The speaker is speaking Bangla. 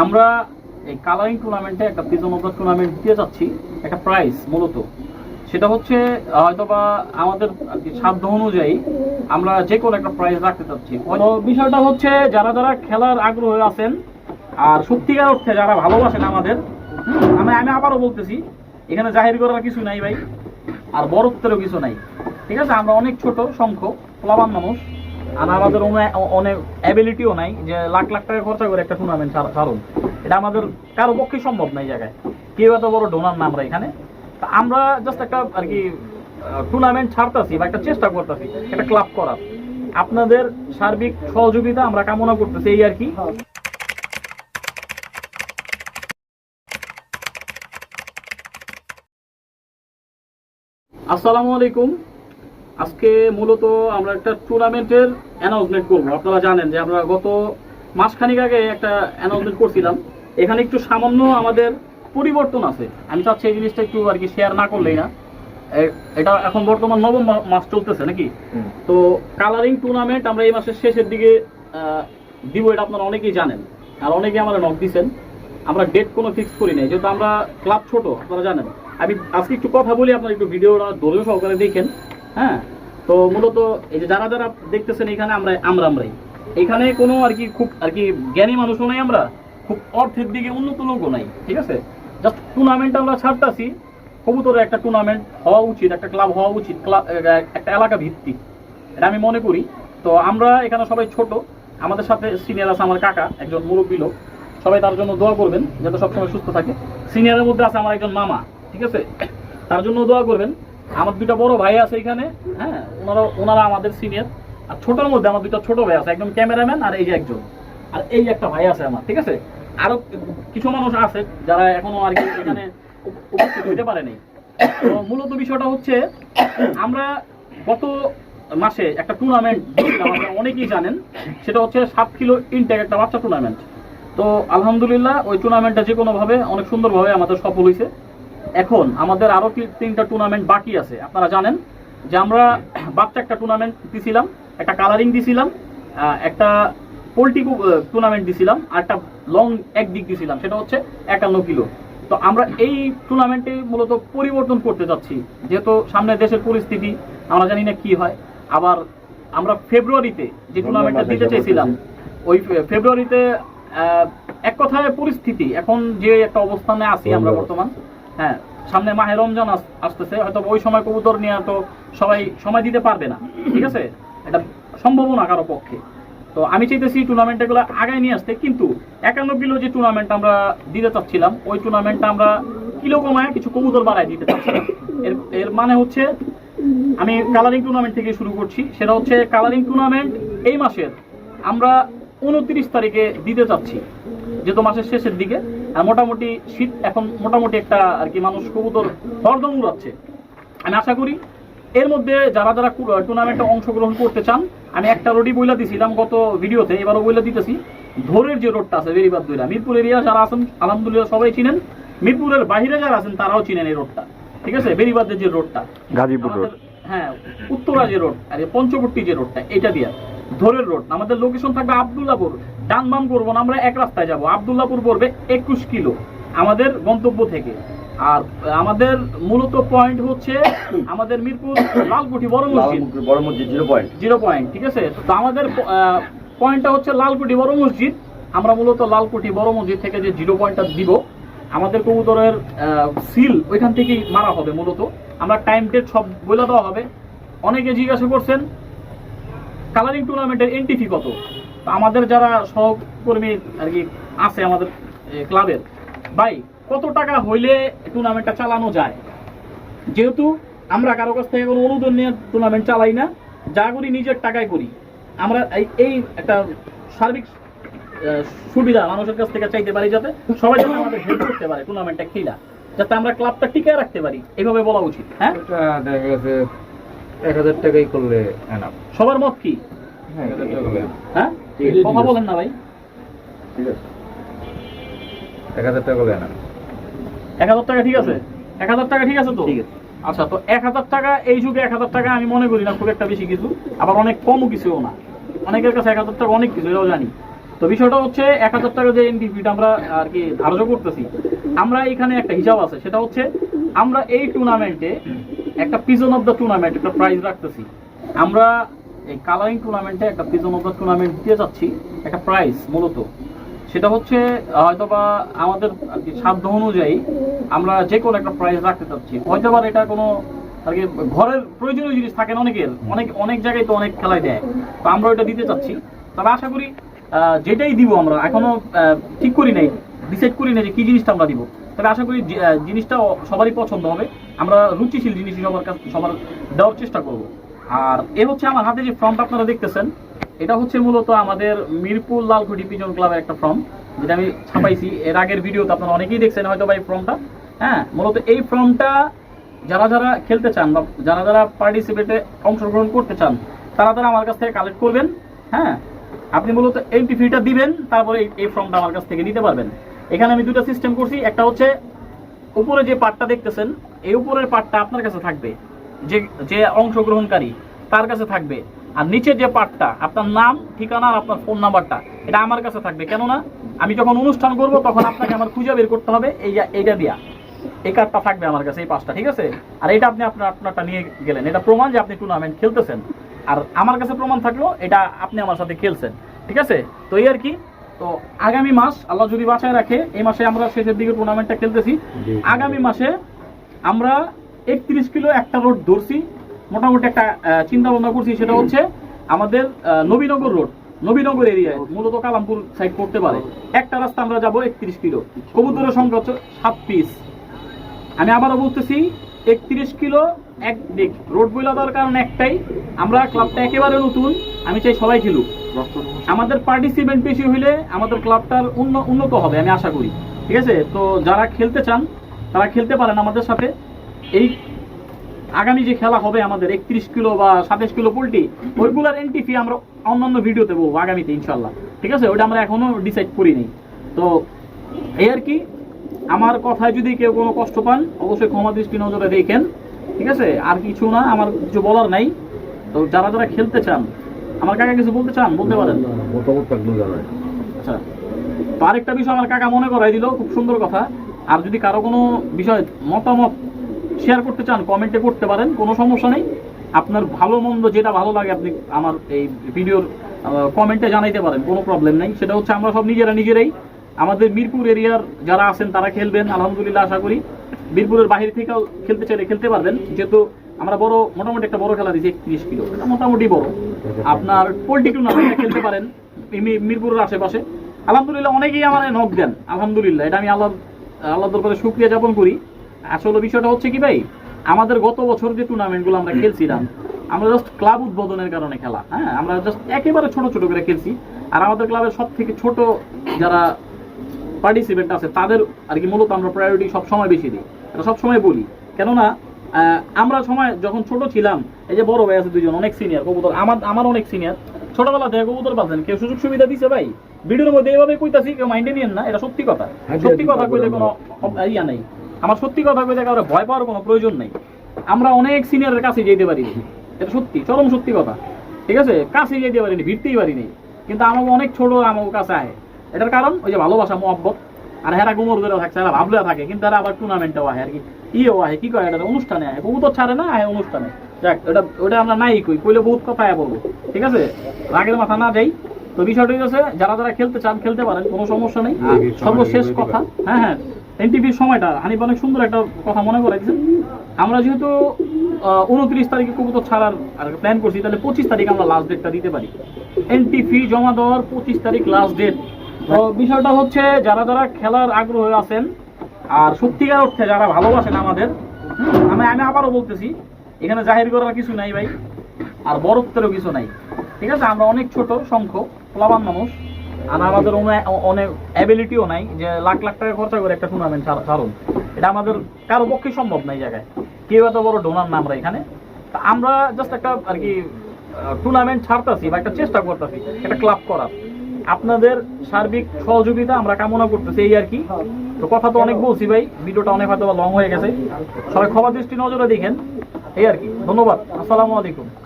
আমরা এই কালারিং টুর্নামেন্টে একটা প্রিজন অফ দ্য টুর্নামেন্ট দিয়ে চাচ্ছি একটা প্রাইজ মূলত। সেটা হচ্ছে হয়তোবা আমাদের সাধ্য অনুযায়ী আমরা যে কোনো একটা প্রাইজ রাখতে চাচ্ছি। বিষয়টা হচ্ছে, যারা যারা খেলার আগ্রহী আছেন, আর সত্যিকার অর্থে যারা ভালোবাসেন আমাদের আমি আমি আবারও বলতেছি, এখানে জাহির করার কিছু নাই ভাই, আর বরত্বেরও কিছু নাই। ঠিক আছে? আমরা অনেক ছোট, সংখ্যক প্লাবান মানুষ। আর আমাদের অনেক অ্যাবিলিটিও নাই যে লাখ লাখ টাকা খরচা করে একটা টুর্নামেন্ট ছাড়ুন এটা আমাদের কারও পক্ষে সম্ভব নাই জায়গায়। কেউ এত বড় ডোনার না আমরা এখানে। তা আমরা জাস্ট একটা আর কি টুর্নামেন্ট ছাড়তাছি বা একটা চেষ্টা করতেছি, একটা ক্লাব করার। আপনাদের সার্বিক সহযোগিতা আমরা কামনা করতেছি এই আর কি। আসসালামু আলাইকুম। আজকে মূলত আমরা একটা টুর্নামেন্টের অ্যানাউন্সমেন্ট করব। আপনারা জানেন যে আমরা গত মাসখানিক আগে একটা অ্যানাউন্সমেন্ট করছিলাম। এখানে একটু সামান্য আমাদের পরিবর্তন আছে। আমি চাচ্ছি এই জিনিসটা একটু আর কি শেয়ার না করলেই না। এটা এখন বর্তমান নবম মাস চলতেছে নাকি? তো কালারিং টুর্নামেন্ট আমরা এই মাসের শেষের দিকে দিব এটা আপনারা অনেকেই জানেন। আর অনেকে আমরা নক দিছেন। আমরা ডেট কোনো ফিক্স করি নাই। যেহেতু আমরা ক্লাব ছোট আপনারা জানেন। আমি আজকে একটু কথা বলি আপনারা একটু ভিডিওটা ধৈর্য সহকারে দেখেন। হ্যাঁ? তো মূলত এই যে যারা যারা দেখতেছেন এখানে আমরা আমরা আমরাই। এখানে কোনো আর কি খুব আর কি জ্ঞানী মানুষও নাই আমরা, খুব অর্থের দিকে উন্নত লোকও নাই, ঠিক আছে? জাস্ট টুর্নামেন্ট আমরা ছাড়তাছি, কবুতরের একটা টুর্নামেন্ট হওয়া উচিত, একটা ক্লাব হওয়া উচিত ক্লাব একটা এলাকা ভিত্তিক। এটা আমি মনে করি। তো আমরা এখানে সবাই ছোট, আমাদের সাথে সিনিয়র আছে আমার কাকা, একজন মুরব্বী লোক। সবাই তার জন্য দোয়া করবেন, যাতে সবসময় সুস্থ থাকে। সিনিয়রের মধ্যে আছে আমার একজন মামা, ঠিক আছে? তার জন্য দোয়া করবেন। আমার দুইটা বড় ভাই আছে এখানে হ্যাঁ ওনারা ওনারা আমাদের সিনিয়র আর ছোটোর মধ্যে আমার দুইটা ছোট ভাই আছে একজন ক্যামেরাম্যান আর এই যে একজন। আর এই একটা ভাই আছে আমার, ঠিক আছে? আরও কিছু মানুষ আছে যারা এখনও আর কি এখানে উপস্থিত হইতে পারেনি মূলত বিষয়টা হচ্ছে, আমরা গত মাসে একটা টুর্নামেন্ট অনেকেই জানেন। সেটা হচ্ছে সাত কিলো ইনটেক একটা বাচ্চা টুর্নামেন্ট তো আলহামদুলিল্লাহ, ওই টুর্নামেন্টটা যে কোনোভাবে অনেক সুন্দরভাবে আমাদের সফল হয়েছে এখন আমাদের আরও তিনটা টুর্নামেন্ট বাকি আছে। আপনারা জানেন যে আমরা বাচ্চা একটা টুর্নামেন্ট দিছিলাম একটা কালারিং দিছিলাম একটা পোলট্রি টুর্নামেন্ট দিছিলাম আর একটা লং এক দিক দিছিলাম সেটা হচ্ছে একান্ন কিলো। তো আমরা এই টুর্নামেন্টে মূলত পরিবর্তন করতে যাচ্ছি যেহেতু সামনে দেশের পরিস্থিতি আমরা জানি না কি হয়। আবার আমরা ফেব্রুয়ারিতে যে টুর্নামেন্টটা দিতে চাইছিলাম ওই ফেব্রুয়ারিতে আহ, এক কথায় পরিস্থিতি এখন যে একটা অবস্থানে আছি আমরা বর্তমান হ্যাঁ সামনে মাহে রমজান আসতেছে, হয়তো ওই সময় কবুতর নিয়ে তো সবাই সময় দিতে পারবে না, ঠিক আছে? এটা সম্ভবও না কারও পক্ষে। তো আমি চাইতেছি টুর্নামেন্টগুলো আগায় নিয়ে আসতে, কিন্তু একান্ন যে টুর্নামেন্ট আমরা দিতে চাচ্ছিলাম, ওই টুর্নামেন্টটা আমরা কিলো কমায় কিছু কবুতর বাড়ায় দিতে চাচ্ছিলাম। এর এর মানে হচ্ছে, আমি কালারিং টুর্নামেন্ট থেকে শুরু করছি, সেটা হচ্ছে কালারিং টুর্নামেন্ট এই মাসের আমরা উনত্রিশ তারিখে দিতে চাচ্ছি, যেহেতু মাসের শেষের দিকে। মোটামুটি শীত এখন মোটামুটি একটা আর কি মানুষ কবুতর হরদম উড়াচ্ছে। আমি আশা করি এর মধ্যে যারা যারা টুর্নামেন্টে অংশগ্রহণ করতে চান আমি একটা রোডই বইলা দিছিলাম গত ভিডিওতে এবারও বইলা দিতেছি। ধরের যে রোডটা আছে বেরিবাদ দইরা মিরপুর এরিয়া যারা আছেন আলহামদুলিল্লাহ সবাই চিনেন। মিরপুরের বাহিরে যারা আছেন তারাও চিনেন এই রোডটা। ঠিক আছে? বেরিবাদের যে রোডটা গাজীপুর রোড। হ্যাঁ উত্তরা যে রোড আর এই পঞ্চবর্তী যে রোডটা এটা দিয়া। ধরের রোড আমাদের লোকেশন থাকবে আবদুল্লাপুর। ডান বাম করব না আমরা এক রাস্তায় যাব। আবদুল্লাপুর পড়বে একুশ কিলো আমাদের গন্তব্য থেকে। আর আমাদের মূলত পয়েন্ট হচ্ছে আমাদের মিরপুর লালকুঠি বড় মসজিদ। বড় মসজিদ জিরো পয়েন্ট জিরো পয়েন্ট ঠিক আছে? তো আমাদের পয়েন্টটা হচ্ছে লালকুঠি বড় মসজিদ। আমরা মূলত লালকুঠি বড় মসজিদ থেকে যে জিরো পয়েন্টটা দিব আমাদের কবুতরের সিল ওইখান থেকেই মারা হবে মূলত। আমরা টাইম ডেট সব বলে দেওয়া হবে। অনেকে জিজ্ঞাসা করছেন কালারিং টুর্নামেন্টের এন্ট্রি ফি কত? আমাদের যারা সহকর্মী আর কি আছে আমাদের ক্লাবের ভাই কত টাকা হইলে টুর্নামেন্টটা চালানো যায়? যেহেতু আমরা কারও কাছ থেকে কোনো অনুদান নিয়ে টুর্নামেন্ট চালাই না যা করি নিজের টাকায় করি। আমরা এই এই একটা সার্বিক সুবিধা মানুষের কাছ থেকে চাইতে পারি যাতে সবাই যেন আমাদের হেল্প করতে পারে টুর্নামেন্টটা খেলা যাতে আমরা ক্লাবটা টিকে রাখতে পারি। এভাবে বলা উচিত হ্যাঁ? দেখা গেছে এক হাজার টাকাই করলে সবার মত কি? হ্যাঁ হ্যাঁ? ঠিক আছে, কথা বলেন না ভাই। ঠিক আছে। এক হাজার টাকা করলে এনাফ এক হাজার টাকা ঠিক আছে? এক হাজার টাকা ঠিক আছে তো? ঠিক আছে। আচ্ছা তো এক হাজার টাকা এই যুগে এক হাজার টাকা আমি মনে করি না খুব একটা বেশি কিছু। আবার অনেক কমও কিছুও না। অনেকের কাছে এক হাজার টাকা অনেক কিছু এটাও জানি। তো বিষয়টা হচ্ছে এক হাজার টাকা যে এন্ট্রি ফিটা আমরা আর কি ধার্য করতেছি আমরা এখানে একটা হিসাব আছে। সেটা হচ্ছে আমরা এই টুর্নামেন্টে একটা পিজন অফ দ্য টুর্নামেন্ট একটা প্রাইজ রাখতেছি। আমরা এই কালারিং টুর্নামেন্টে একটা পিজন অফ দ্য টুর্নামেন্ট দিয়ে যাচ্ছি, একটা প্রাইজ মূলত। সেটা হচ্ছে, হয়তোবা আমাদের সাধ্য অনুযায়ী আমরা যে কোনো একটা প্রাইজ রাখতে চাচ্ছি। হয়তোবা এটা কোনো আর কি ঘরের প্রয়োজনীয় জিনিস থাকে না অনেকের। অনেক অনেক জায়গায় তো অনেক খেলায় দেয়। তো আমরা ওইটা দিতে চাচ্ছি। তবে আশা করি যেটাই দিব আমরা, এখনও ঠিক করি নাই ডিসাইড করি নাই যে কি জিনিসটা আমরা দিব। তবে আশা করি জিনিসটা সবারই পছন্দ হবে। আমরা রুচিশীল জিনিস সবার কাছে, সবার দেওয়ার চেষ্টা করব। আর এ হচ্ছে আমার হাতে যে ফর্মটা আপনারা দেখতেছেন, এটা হচ্ছে মূলত আমাদের মিরপুর লালকুটি পিজন ক্লাবের একটা ফর্ম, যেটা আমি ছাপাইছি। এর আগের ভিডিওতে আপনারা অনেকেই দেখছেন হয়তো বা এই ফর্মটা। হ্যাঁ মূলত এই ফর্মটা যারা যারা খেলতে চান বা যারা যারা পার্টিসিপেটে অংশগ্রহণ করতে চান, তারা তারা আমার কাছ থেকে কালেক্ট করবেন হ্যাঁ। আপনি মূলত এন্ট্রি ফিটা দিবেন, তারপরে এই- ফর্মটা আমার কাছ থেকে নিতে পারবেন। এখানে আমি দুটো সিস্টেম করছি, একটা হচ্ছে উপরে যে পার্টটা দেখতেছেন, এই উপরের পার্টটা আপনার কাছে থাকবে। যে যে অংশগ্রহণকারী তার কাছে থাকবে। আর নিচের যে পার্টটা আপনার নাম ঠিকানা আর আপনার ফোন নাম্বারটা এটা আমার কাছে থাকবে। কেননা আমি যখন অনুষ্ঠান করব তখন আপনাকে আমার খুঁজে বের করতে হবে এই এইটা দিয়া। এই কার্ডটা থাকবে আমার কাছে এই পাঁচটা ঠিক আছে? আর এটা আপনি আপনার আপনারটা নিয়ে গেলেন। এটা প্রমাণ যে আপনি টুর্নামেন্ট খেলতেছেন। আর আমার কাছে প্রমাণ থাকল এটা আপনি আমার সাথে খেলছেন ঠিক আছে? তো এই আর কি। তো আগামী মাস আল্লাহ যদি বাঁচায় রাখে এই মাসে আমরা শেষের দিকে টুর্নামেন্টটা খেলতেছি। আগামী মাসে আমরা একত্রিশ কিলো একটা রোড ধরছি। মোটামুটি একটা চিন্তা ভাবনা করছি, সেটা হচ্ছে আমাদের নবীনগর রোড। নবীনগর এরিয়ায়, মূলত কালামপুর সাইড করতে পারে। একটা রাস্তা আমরা যাব একত্রিশ কিলো। কবুতরের সংখ্যা হচ্ছে সাত পিস আমি আবারও বলতেছি, একত্রিশ কিলো এক দিক। রোড বইলা দেওয়ার কারণ একটাই, আমরা ক্লাবটা একেবারে নতুন, আমি চাই সবাই খেলুক। আমাদের পার্টিসিপেন্ট বেশি হইলে আমাদের ক্লাবটার উন্ন- উন্নত হবে, আমি আশা করি। ঠিক আছে? তো যারা খেলতে চান, তারা খেলতে পারেন আমাদের সাথে। এই আগামী যে খেলা হবে আমাদের একত্রিশ কিলো বা সাতাশ কিলো পোল্ট্রি ওইগুলার এন্ট্রি ফি আমরা অন্যান্য ভিডিওতে বলব আগামীতে ইনশাল্লাহ ঠিক আছে? ওইটা আমরা এখনও ডিসাইড করিনি। তো এই আর কি আমার কথায় যদি কেউ কোনো কষ্ট পান অবশ্যই ক্ষমা দৃষ্টি নজরে দেখেন। ঠিক আছে? আর কিছু না আমার কিছু বলার নাই। তো যারা যারা খেলতে চান আমার কাকা কিছু বলতে চান? বলতে পারেন। মতামত আচ্ছা। তো আরেকটা বিষয় আমার কাকা মনে করাই দিল খুব সুন্দর কথা। আর যদি কারও কোনো বিষয় মতামত শেয়ার করতে চান কমেন্টে করতে পারেন, কোনো সমস্যা নেই। আপনার ভালো মন্দ যেটা ভালো লাগে, আপনি আমার এই ভিডিওর কমেন্টে জানাইতে পারেন, কোনো প্রবলেম নেই। সেটা হচ্ছে আমরা সব নিজেরা নিজেরাই, আমাদের মিরপুর এরিয়ার যারা আছেন, তারা খেলবেন, আলহামদুলিল্লাহ আশা করি। মিরপুরের বাইরে থেকেও খেলতে চাইলে খেলতে পারবেন, যেহেতু আমরা বড়, মোটামুটি একটা বড় খেলা দিয়েছি একত্রিশ কিলো, এটা মোটামুটি বড়। আপনার পোল্ট্রি টুর্নামেন্টে খেলতে পারেন মিরপুরের আশেপাশে। আলহামদুলিল্লাহ অনেকেই আমার নক দেন, আলহামদুলিল্লাহ। এটা আমি আল্লাহ আল্লাহ দরবারে শুক্রিয়া যাপন করি। আসলে বিষয়টা হচ্ছে কি ভাই আমাদের গত বছর যে টুর্নামেন্টগুলো আমরা খেলছিলাম আমরা জাস্ট ক্লাব উদ্বোধনের কারণে খেলা হ্যাঁ? আমরা জাস্ট একেবারে ছোট ছোট করে খেলছি। আর আমাদের ক্লাবের সব থেকে ছোট যারা পার্টিসিপেন্ট আছে তাদের আর কি মূলত আমরা প্রায়োরিটি সব সময় বেশি দিই। এটা সব সময় বলি। কেননা আমরা সময় যখন ছোট ছিলাম এই যে বড় ভাই আছে দুজন অনেক সিনিয়র কবুতর আমার আমার অনেক সিনিয়র ছোটবেলা থেকে কবুতর পাচ্ছেন কেউ সুযোগ সুবিধা দিছে ভাই? ভিডিওর মধ্যে এইভাবে কইতাছি কেউ মাইন্ডে নিয়েন না এটা সত্যি কথা। হাজি সত্যি কথা কইলে কোনো ইয়া নেই। আমার সত্যি কথা কইতে কারও ভয় পাওয়ার কোনো প্রয়োজন নেই। আমরা অনেক সিনিয়রের কাছে যেতে পারি। এটা সত্যি চরম সত্যি কথা। ঠিক আছে? কাছে যেতে পারিনি ভিড়তেই পারিনি। কিন্তু আমাকে অনেক ছোট আমার কাছে আয় এটার কারণ ওই যে ভালোবাসা মহব্বত। আর হেরা গুমর ধরে থাকছে এরা ভাবলে থাকে। কিন্তু এরা আবার টুর্নামেন্টেও আহে আর কি। ইয়েও আহে কি কয়? এটা অনুষ্ঠানে আহে। কবুতর ছাড়ে না আহে অনুষ্ঠানে। যাক ওটা ওটা আমরা নাই কই। কইলে বহুত কথা আয়া বলব। ঠিক আছে? রাগের মাথা না যাই। তো বিষয়টা হচ্ছে যারা যারা খেলতে চান খেলতে পারেন কোনো সমস্যা নেই। সর্বশেষ কথা হ্যাঁ হ্যাঁ। এনটিভির সময়টা হানিফ অনেক সুন্দর একটা কথা মনে করে আমরা যেহেতু উনত্রিশ তারিখে কবুতর ছাড়ার আর প্ল্যান করছি, তাহলে পঁচিশ তারিখ আমরা লাস্ট ডেটটা দিতে পারি। এন্ট্রি ফি জমা দেওয়ার পঁচিশ তারিখ লাস্ট ডেট তো বিষয়টা হচ্ছে, যারা যারা খেলার আগ্রহ আছেন, আর সত্যিকার অর্থে যারা ভালোবাসেন আমাদের, আমি আমি আবারও বলতেছি, এখানে জাহির করার কিছু নাই ভাই, আর বরত্বেরও কিছু নাই। ঠিক আছে? আমরা অনেক ছোট, সংখ্যক প্লাবান মানুষ। আর আমাদের অনে- অনেক অ্যাবিলিটিও নাই যে লাখ লাখ টাকা খরচা করে একটা টুর্নামেন্ট ছাড়ুন। এটা আমাদের কারও পক্ষে সম্ভব নাই জায়গায়। কেউ এত বড় ডোনার না আমরা এখানে। আমরা জাস্ট একটা আর কি টুর্নামেন্ট ছাড়তাছি বা একটা চেষ্টা করতেছি একটা ক্লাব করার। আপনাদের সার্বিক সহযোগিতা আমরা কামনা করতেছি এই আর কি। তো কথা তো অনেক বলছি ভাই, ভিডিওটা অনেক হয়তো লং হয়ে গেছে। সবাই ক্ষমা দৃষ্টি নজরে দেখেন, এই আর কি। ধন্যবাদ, আসসালামু আলাইকুম।